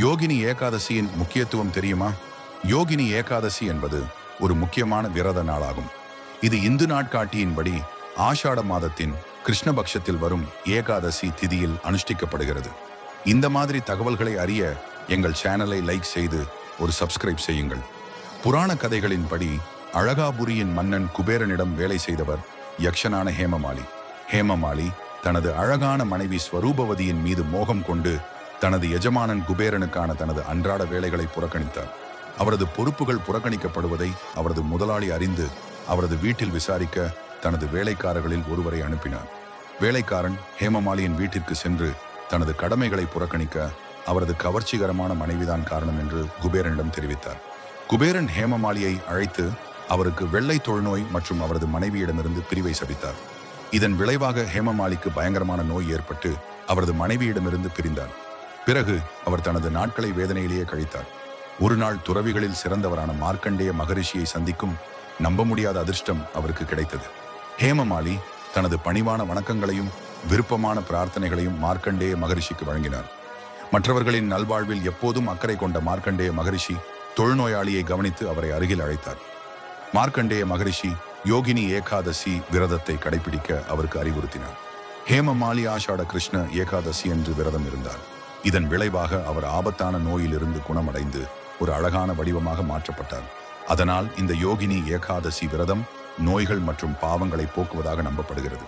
யோகினி ஏகாதசியின் முக்கியத்துவம் தெரியுமா? யோகினி ஏகாதசி என்பது ஒரு முக்கியமான விரத நாளாகும். இது இந்து நாட்காட்டியின்படி ஆஷாட மாதத்தின் கிருஷ்ணபக்ஷத்தில் வரும் ஏகாதசி திதியில் அனுஷ்டிக்கப்படுகிறது. இந்த மாதிரி தகவல்களை அறிய எங்கள் சேனலை லைக் செய்து ஒரு சப்ஸ்கிரைப் செய்யுங்கள். புராண கதைகளின்படி அழகாபுரியின் மன்னன் குபேரனிடம் வேலை செய்தவர் யக்ஷனான ஹேமமாலி. ஹேமமாலி தனது அழகான மனைவி ஸ்வரூபவதியின் மீது மோகம் கொண்டு தனது எஜமானன் குபேரனுக்கான தனது அன்றாட வேலைகளை புறக்கணித்தார். அவரது பொறுப்புகள் புறக்கணிக்கப்படுவதை அவரது முதலாளி அறிந்து அவரது வீட்டில் விசாரிக்க தனது வேலைக்காரர்களில் ஒருவரை அனுப்பினார். வேலைக்காரன் ஹேமமாலியின் வீட்டிற்கு சென்று தனது கடமைகளை புறக்கணிக்க அவரது கவர்ச்சிகரமான மனைவிதான் காரணம் என்று குபேரனிடம் தெரிவித்தார். குபேரன் ஹேமமாலியை அழைத்து அவருக்கு வெள்ளை தொழுநோய் மற்றும் அவரது மனைவியிடமிருந்து பிரிவை சபித்தார். இதன் விளைவாக ஹேமமாலிக்கு பயங்கரமான நோய் ஏற்பட்டு அவரது மனைவியிடமிருந்து பிரிந்தார். பிறகு அவர் தனது நாட்களை வேதனையிலேயே கழித்தார். ஒரு நாள் துறவிகளில் சிறந்தவரான மார்க்கண்டேய மகரிஷியை சந்திக்கும் நம்ப முடியாத அதிர்ஷ்டம் அவருக்கு கிடைத்தது. ஹேமமாலி தனது பணிவான வணக்கங்களையும் விருப்பமான பிரார்த்தனைகளையும் மார்க்கண்டேய மகரிஷிக்கு வழங்கினார். மற்றவர்களின் நல்வாழ்வில் எப்போதும் அக்கறை கொண்ட மார்க்கண்டேய மகரிஷி தொழுநோயாளியை கவனித்து அவரை அருகில் அழைத்தார். மார்க்கண்டேய மகரிஷி யோகினி ஏகாதசி விரதத்தை கடைபிடிக்க அவருக்கு அறிவுறுத்தினார். ஹேமமாலி ஆஷாட கிருஷ்ண ஏகாதசி என்று விரதம் இருந்தார். இதன் விளைவாக அவர் ஆபத்தான நோயிலிருந்து குணமடைந்து ஒரு அழகான வடிவமாக மாற்றப்பட்டார். அதனால் இந்த யோகினி ஏகாதசி விரதம் நோய்கள் மற்றும் பாவங்களை போக்குவதாக நம்பப்படுகிறது.